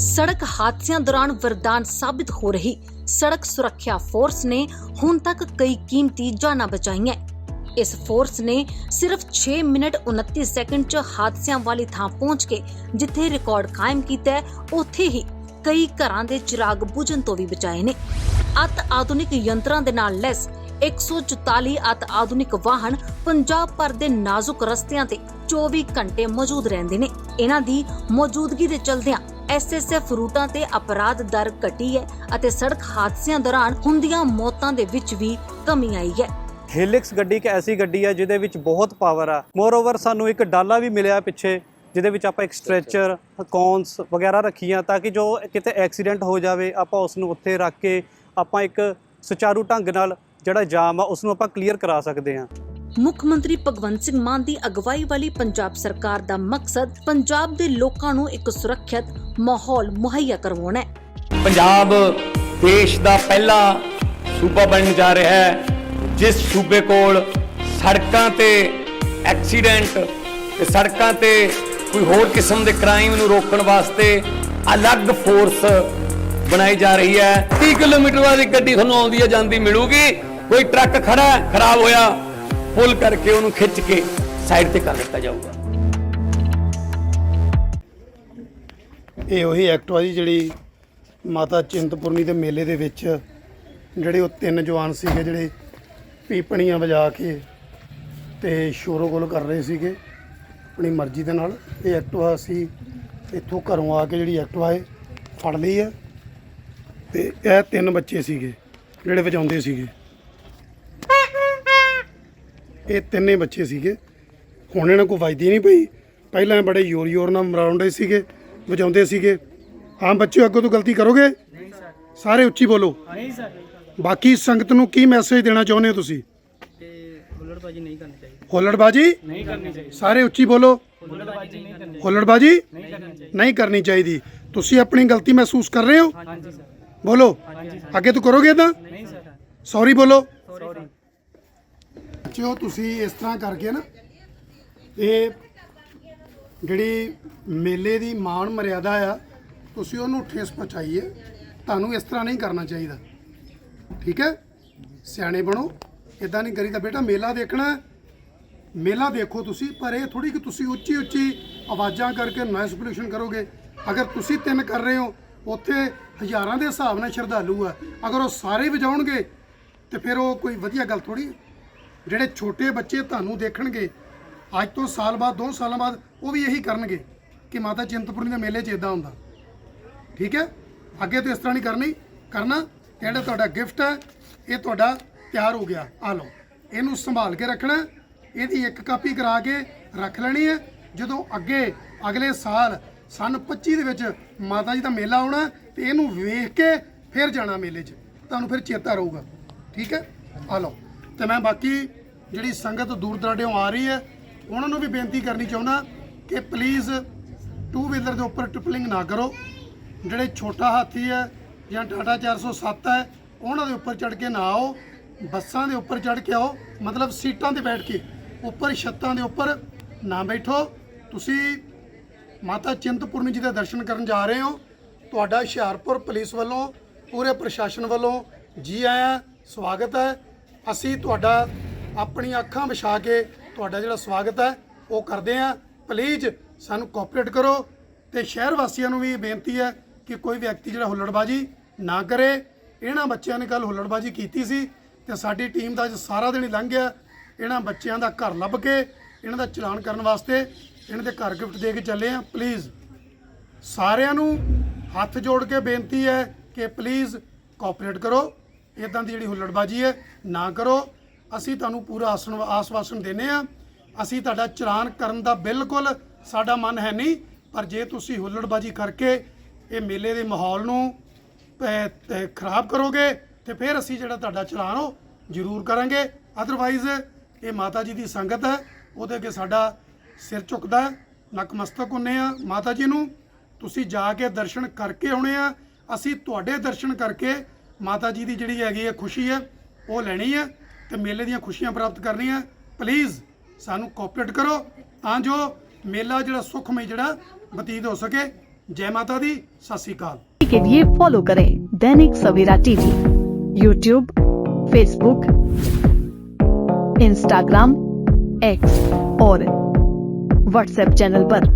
ਸੜਕ ਹਾਦਸਿਆਂ ਦੌਰਾਨ ਵਰਦਾਨ ਸਾਬਿਤ ਹੋ ਰਹੀ। ਸੜਕ ਸੁਰੱਖਿਆ ਫੋਰਸ ਨੇ ਹੁਣ ਤੱਕ ਕਈ ਕੀਮਤੀ ਜਾਨਾਂ ਬਚਾਈਆਂ। ਇਸ ਫੋਰਸ ਨੇ ਸਿਰਫ 6 ਮਿੰਟ 29 ਸੈਕਿੰਡ 'ਚ ਹਾਦਸਿਆਂ ਵਾਲੀ ਥਾਂ ਪਹੁੰਚ ਕੇ ਜਿੱਥੇ ਰਿਕਾਰਡ ਕਾਇਮ ਕੀਤਾ ਹੈ, ਉੱਥੇ ਹੀ ਕਈ ਘਰਾਂ ਦੇ ਚਿਰਾਗ ਬੁਝਣ ਤੋਂ ਵੀ ਬਚਾਏ ਨੇ। ਅਤ ਆਧੁਨਿਕ ਯੰਤਰਾਂ ਦੇ ਨਾਲ ਲੈਸ 144 ਅਤ ਆਧੁਨਿਕ ਵਾਹਨ ਪੰਜਾਬ ਭਰ ਦੇ ਨਾਜ਼ੁਕ ਰਸਤਿਆਂ ਤੇ 24 ਘੰਟੇ ਮੌਜੂਦ ਰਹਿੰਦੇ ਨੇ। ਇਹਨਾਂ ਦੀ ਮੌਜੂਦਗੀ ਦੇ ਚਲਦਿਆਂ ਐਸਐਸਐਫ ਰੂਟਾਂ ਤੇ ਅਪਰਾਧ ਦਰ ਘਟੀ ਹੈ ਅਤੇ ਸੜਕ ਹਾਦਸਿਆਂ ਦੌਰਾਨ ਹੁੰਦੀਆਂ ਮੌਤਾਂ ਦੇ ਵਿੱਚ ਵੀ ਕਮੀ ਆਈ ਹੈ। ਹਿਲਿਕਸ ਗੱਡੀ ਇੱਕ ਐਸੀ ਗੱਡੀ ਹੈ ਜਿਹਦੇ ਵਿੱਚ ਬਹੁਤ ਪਾਵਰ ਆ। ਮੋਰਓਵਰ ਸਾਨੂੰ ਇੱਕ ਡਾਲਾ ਵੀ ਮਿਲਿਆ ਪਿੱਛੇ, ਜਿਹਦੇ ਵਿੱਚ ਆਪਾਂ ਇੱਕ ਸਟ੍ਰੈਚਰ ਕੌਨਸ ਵਗੈਰਾ ਰੱਖੀਆਂ ਤਾਂ ਕਿ ਜੋ ਕਿਤੇ ਐਕਸੀਡੈਂਟ ਹੋ ਜਾਵੇ, ਆਪਾਂ ਉਸ ਨੂੰ ਉੱਥੇ ਰੱਖ ਕੇ ਆਪਾਂ ਇੱਕ ਸੁਚਾਰੂ ਢੰਗ ਨਾਲ ਜਿਹੜਾ ਜਾਮ ਆ ਉਸ ਨੂੰ ਆਪਾਂ ਕਲੀਅਰ ਕਰਾ ਸਕਦੇ ਹਾਂ। ਮੁੱਖ ਮੰਤਰੀ ਭਗਵੰਤ ਸਿੰਘ ਮਾਨ ਦੀ ਅਗਵਾਈ ਵਾਲੀ ਪੰਜਾਬ ਸਰਕਾਰ ਦਾ ਮਕਸਦ ਪੰਜਾਬ ਦੇ ਲੋਕਾਂ ਨੂੰ ਇੱਕ ਸੁਰੱਖਿਅਤ ਮਾਹੌਲ ਮੁਹੱਈਆ ਕਰਵਾਉਣਾ ਹੈ। ਪੰਜਾਬ ਦੇਸ਼ ਦਾ ਪਹਿਲਾ ਸੂਬਾ ਬਣਨ ਜਾ ਰਿਹਾ ਹੈ, ਜਿਸ ਸੂਬੇ ਕੋਲ ਸੜਕਾਂ ਤੇ ਐਕਸੀਡੈਂਟ ਤੇ ਸੜਕਾਂ ਤੇ ਕੋਈ ਹੋਰ ਕਿਸਮ ਦੇ ਕ੍ਰਾਈਮ ਨੂੰ ਰੋਕਣ ਵਾਸਤੇ ਅਲੱਗ ਫੋਰਸ ਬਣਾਈ ਜਾ ਰਹੀ ਹੈ। 30 ਕਿਲੋਮੀਟਰ ਵਾਲੀ ਗੱਡੀ ਤੁਹਾਨੂੰ ਆਉਂਦੀ ਹੈ ਜਾਂਦੀ ਮਿਲੂਗੀ, ਕੋਈ ਟਰੱਕ ਖੜਾ ਖਰਾਬ ਹੋਇਆ ਪੁੱਲ ਕਰਕੇ ਉਹਨੂੰ ਖਿੱਚ ਕੇ ਸਾਈਡ ਤੇ ਕਰ ਦਿੱਤਾ ਜਾਊਗਾ। ਇਹ ਉਹੀ ਐਕਟ ਆ ਜੀ ਜਿਹੜੀ ਮਾਤਾ ਚਿੰਤਪੁਰਨੀ ਦੇ ਮੇਲੇ ਦੇ ਵਿੱਚ ਜਿਹੜੇ ਉਹ ਤਿੰਨ ਜਵਾਨ ਸੀਗੇ, ਜਿਹੜੇ ਪੀਪਣੀਆਂ ਵਜਾ ਕੇ ਤੇ ਸ਼ੋਰੋਗੁਲ ਕਰ ਰਹੇ ਸੀਗੇ ਆਪਣੀ ਮਰਜ਼ੀ ਦੇ ਨਾਲ। ਇਹ ਐਕਟਵਾ ਅਸੀਂ ਇੱਥੋਂ ਘਰੋਂ ਆ ਕੇ ਜਿਹੜੀ ਐਕਟਵਾ ਹੈ ਫੜ ਲਈ ਹੈ ਤੇ ਇਹ ਤਿੰਨ ਬੱਚੇ ਸੀਗੇ ਜਿਹੜੇ ਵਜਾਉਂਦੇ ਸੀਗੇ। ਇਹ ਤਿੰਨੇ ਬੱਚੇ ਸੀਗੇ। ਹੁਣ ਇਹਨਾਂ ਕੋ ਵਜਦੀ ਨਹੀਂ ਪਈ। ਪਹਿਲਾਂ ਬੜੇ ਯੋਰ ਯੋਰ ਨਾਲ ਮਰਾਉਂਦੇ ਸੀਗੇ ਵਜਾਉਂਦੇ ਸੀਗੇ। ਹਾਂ ਬੱਚਿਓ ਅੱਗੋਂ ਤੋਂ ਗਲਤੀ ਕਰੋਗੇ? ਨਹੀਂ ਸਰ। ਸਾਰੇ ਉੱਚੀ ਬੋਲੋ। ਨਹੀਂ ਸਰ। ਬਾਕੀ ਸੰਗਤ ਨੂੰ ਕੀ ਮੈਸੇਜ ਦੇਣਾ ਚਾਹੁੰਦੇ ਹੋ ਤੁਸੀਂ? ਹੁੱਲੜਬਾਜੀ ਨਹੀਂ ਕਰਨੀ ਚਾਹੀਦੀ। ਹੁੱਲੜਬਾਜੀ? ਨਹੀਂ ਕਰਨੀ ਚਾਹੀਦੀ। ਸਾਰੇ ਉੱਚੀ ਬੋਲੋ। ਹੁੱਲੜਬਾਜੀ ਨਹੀਂ ਕਰਨੀ ਹੁੱਲੜਬਾਜੀ? ਨਹੀਂ ਕਰਨੀ ਚਾਹੀਦੀ। ਨਹੀਂ ਕਰਨੀ ਚਾਹੀਦੀ। ਤੁਸੀਂ ਆਪਣੀ ਗਲਤੀ ਮਹਿਸੂਸ ਕਰ ਰਹੇ ਹੋ? ਹਾਂਜੀ ਸਰ। ਬੋਲੋ। ਅੱਗੇ ਤੋਂ ਕਰੋਗੇ ਤਾਂ ਨਹੀਂ ਸਰ। ਸੌਰੀ ਬੋਲੋ। ਸੌਰੀ ਤੁਸੀਂ ਇਸ ਤਰ੍ਹਾਂ ਕਰਕੇ ਨਾ ਇਹ ਜਿਹੜੀ ਮੇਲੇ ਦੀ ਮਾਣ ਮਰਿਆਦਾ ਆ, ਤੁਸੀਂ ਉਹਨੂੰ ਠੇਸ ਪਹੁੰਚਾਈ ਹੈ ਤੁਹਾਨੂੰ ਇਸ ਤਰ੍ਹਾਂ ਨਹੀਂ ਕਰਨਾ ਚਾਹੀਦਾ। ਠੀਕ ਹੈ? ਸਿਆਣੇ ਬਣੋ। ਇਦਾਂ ਨਹੀਂ ਕਰੀਦਾ। ਬੇਟਾ, ਮੇਲਾ ਦੇਖਣਾ ਮੇਲਾ ਦੇਖੋ ਤੁਸੀਂ, ਪਰ ਇਹ ਥੋੜੀ ਕਿ ਤੁਸੀਂ ਉੱਚੀ ਉੱਚੀ ਆਵਾਜ਼ਾਂ ਕਰਕੇ ਨੋਇਸ ਪੋਲੂਸ਼ਨ ਕਰੋਗੇ। ਅਗਰ ਤੁਸੀਂ ਤਿੰਨ ਕਰ ਰਹੇ ਹੋ, ਉੱਥੇ ਹਜ਼ਾਰਾਂ ਦੇ ਹਿਸਾਬ ਨਾਲ ਸ਼ਰਧਾਲੂ ਆ। ਅਗਰ ਉਹ ਸਾਰੇ ਵਜਾਉਣਗੇ, ਤੇ ਫਿਰ ਉਹ ਕੋਈ ਵਧੀਆ ਗੱਲ ਥੋੜੀ ਜਿਹੜੇ ਛੋਟੇ ਬੱਚੇ ਤੁਹਾਨੂੰ ਦੇਖਣਗੇ, ਅੱਜ ਤੋਂ ਸਾਲ ਬਾਅਦ, ਦੋ ਸਾਲਾਂ ਬਾਅਦ, ਉਹ ਵੀ ਇਹੀ ਕਰਨਗੇ ਕਿ ਮਾਤਾ ਚਿੰਤਪੁਰਨੀ ਦੇ ਮੇਲੇ 'ਚ ਇਦਾਂ ਹੁੰਦਾ। ਠੀਕ ਹੈ? ਅੱਗੇ ਤੋਂ ਇਸ ਤਰ੍ਹਾਂ ਨਹੀਂ ਕਰਨੀ। ਕਰਨਾ, ਜਿਹੜਾ ਤੁਹਾਡਾ ਗਿਫਟ ਹੈ, ਇਹ ਤੁਹਾਡਾ ਤਿਆਰ ਹੋ ਗਿਆ। ਆ ਲਓ, ਇਹਨੂੰ ਸੰਭਾਲ ਕੇ ਰੱਖਣਾ, ਇਹਦੀ ਇੱਕ ਕਾਪੀ ਕਰਾ ਕੇ ਰੱਖ ਲੈਣੀ ਹੈ। ਜਦੋਂ ਅੱਗੇ ਅਗਲੇ ਸਾਲ ਸਨ 25 ਦੇ ਵਿੱਚ ਮਾਤਾ ਜੀ ਦਾ ਮੇਲਾ ਆਉਣਾ, ਤੇ ਇਹਨੂੰ ਵੇਖ ਕੇ ਫਿਰ ਜਾਣਾ ਮੇਲੇ 'ਚ। ਤੁਹਾਨੂੰ ਫਿਰ ਚੇਤਾ ਰਹੂਗਾ। ਠੀਕ ਹੈ? ਆ ਲਓ, ਤੇ ਮੈਂ ਬਾਕੀ ਜਿਹੜੀ ਸੰਗਤ ਦੂਰ ਦਰਾਡਿਓਂ ਆ ਰਹੀ ਹੈ, ਉਹਨਾਂ ਨੂੰ ਵੀ ਬੇਨਤੀ ਕਰਨੀ ਚਾਹੁੰਦਾ ਕਿ ਪਲੀਜ਼ ਟੂ ਵੀਲਰ ਦੇ ਉੱਪਰ ਟ੍ਰਿਪਲਿੰਗ ਨਾ ਕਰੋ। ਜਿਹੜੇ ਛੋਟਾ ਹਾਥੀ ਹੈ ਜਾਂ ਟਾਟਾ 407 ਹੈ, ਉਹਨਾਂ ਦੇ ਉੱਪਰ ਚੜ ਕੇ ਨਾ ਆਓ, ਬੱਸਾਂ ਦੇ ਉੱਪਰ ਚੜ ਕੇ ਆਓ, ਮਤਲਬ ਸੀਟਾਂ ਤੇ ਬੈਠ ਕੇ, ਉੱਪਰ ਛੱਤਾਂ ਦੇ ਉੱਪਰ ਨਾ ਬੈਠੋ। ਤੁਸੀਂ ਮਾਤਾ ਚਿੰਤਪੁਰਨੀ ਜੀ ਦੇ ਦਰਸ਼ਨ ਕਰਨ ਜਾ ਰਹੇ ਹੋ। ਤੁਹਾਡਾ ਹੁਸ਼ਿਆਰਪੁਰ ਪੁਲਿਸ ਵੱਲੋਂ, ਪੂਰੇ ਪ੍ਰਸ਼ਾਸਨ ਵੱਲੋਂ ਜੀ ਆਇਆਂ, ਸਵਾਗਤ ਹੈ। ਅਸੀਂ ਤੁਹਾਡਾ ਆਪਣੀਆਂ ਅੱਖਾਂ ਵਿਛਾ ਕੇ ਤੁਹਾਡਾ ਜਿਹੜਾ ਸਵਾਗਤ ਹੈ, ਉਹ ਕਰਦੇ ਹਾਂ। ਪਲੀਜ਼ ਸਾਨੂੰ ਕੋਆਪਰੇਟ ਕਰੋ ਤੇ ਸ਼ਹਿਰ ਵਾਸੀਆਂ ਨੂੰ ਵੀ ਬੇਨਤੀ ਹੈ ਕਿ ਕੋਈ ਵਿਅਕਤੀ ਜਿਹੜਾ ਹੁੱਲੜਬਾਜੀ ਨਾ ਕਰੇ। ਇਹਨਾਂ ਬੱਚਿਆਂ ਨੇ ਕੱਲ ਹੁੱਲੜਬਾਜੀ ਕੀਤੀ ਸੀ ਤੇ ਸਾਡੀ ਟੀਮ ਦਾ ਅੱਜ ਸਾਰਾ ਦਿਨ ਹੀ ਲੰਘ ਗਿਆ। ਇਹਨਾਂ ਬੱਚਿਆਂ ਦਾ ਘਰ ਲੱਭ ਕੇ, ਇਹਨਾਂ ਦਾ ਚਲਾਨ ਕਰਨ ਵਾਸਤੇ ਇਹਨਾਂ ਦੇ ਘਰ ਗਿਫਟ ਦੇ ਕੇ ਚੱਲੇ ਆ ਪਲੀਜ਼ ਸਾਰਿਆਂ ਨੂੰ ਹੱਥ ਜੋੜ ਕੇ ਬੇਨਤੀ ਹੈ ਕਿ ਪਲੀਜ਼ ਕੋਆਪਰੇਟ ਕਰੋ। ਇਦਾਂ ਦੀ ਜਿਹੜੀ ਹੁੱਲੜਬਾਜੀ ਹੈ, ਨਾ ਕਰੋ। ਅਸੀਂ ਤੁਹਾਨੂੰ ਪੂਰਾ ਆਸਣ ਆਸਵਾਸਨ ਦਿੰਨੇ ਆ ਅਸੀਂ ਤੁਹਾਡਾ ਚਲਾਨ ਕਰਨ ਦਾ ਬਿਲਕੁਲ ਸਾਡਾ ਮਨ ਹੈ ਨਹੀਂ, ਪਰ ਜੇ ਤੁਸੀਂ ਹੁੱਲੜਬਾਜੀ ਕਰਕੇ ਇਹ ਮੇਲੇ ਦੇ ਮਾਹੌਲ ਨੂੰ ਖਰਾਬ ਕਰੋਗੇ, ਤੇ ਫਿਰ ਅਸੀਂ ਜਿਹੜਾ ਤੁਹਾਡਾ ਚਲਾਨ ਉਹ ਜ਼ਰੂਰ ਕਰਾਂਗੇ। ਅਦਰਵਾਈਜ਼ ਇਹ ਮਾਤਾ ਜੀ ਦੀ ਸੰਗਤ ਹੈ, ਉਹਦੇ ਅੱਗੇ ਸਾਡਾ ਸਿਰ ਝੁਕਦਾ ਹੈ। ਨਕਮਸਤਕ ਹੁੰਨੇ ਆ ਮਾਤਾ ਜੀ ਨੂੰ। ਤੁਸੀਂ ਜਾ ਕੇ ਦਰਸ਼ਨ ਕਰਕੇ ਆਉਣੇ ਆ। ਅਸੀਂ ਤੁਹਾਡੇ ਦਰਸ਼ਨ ਕਰਕੇ ਮਾਤਾ ਜੀ ਦੀ ਜਿਹੜੀ ਹੈਗੀ ਹੈ ਖੁਸ਼ੀ ਹੈ, ਉਹ ਲੈਣੀ ਹੈ। ਤੇ ਮੇਲੇ ਦੀਆਂ ਖੁਸ਼ੀਆਂ ਪ੍ਰਾਪਤ ਕਰਨੀਆਂ ਪਲੀਜ਼ ਸਾਨੂੰ ਕੋਆਪਰੇਟ ਕਰੋ ਤਾਂ ਜੋ ਮੇਲਾ ਜਿਹੜਾ ਸੁਖਮਈ ਜਿਹੜਾ ਬਤੀਤ ਹੋ ਸਕੇ ਜੈ ਮਾਤਾ ਦੀ ਸਤਿ ਸ੍ਰੀ ਅਕਾਲ के लिए फॉलो करें Dainik Savera TV YouTube Facebook Instagram X और व्हाट्सएप चैनल पर।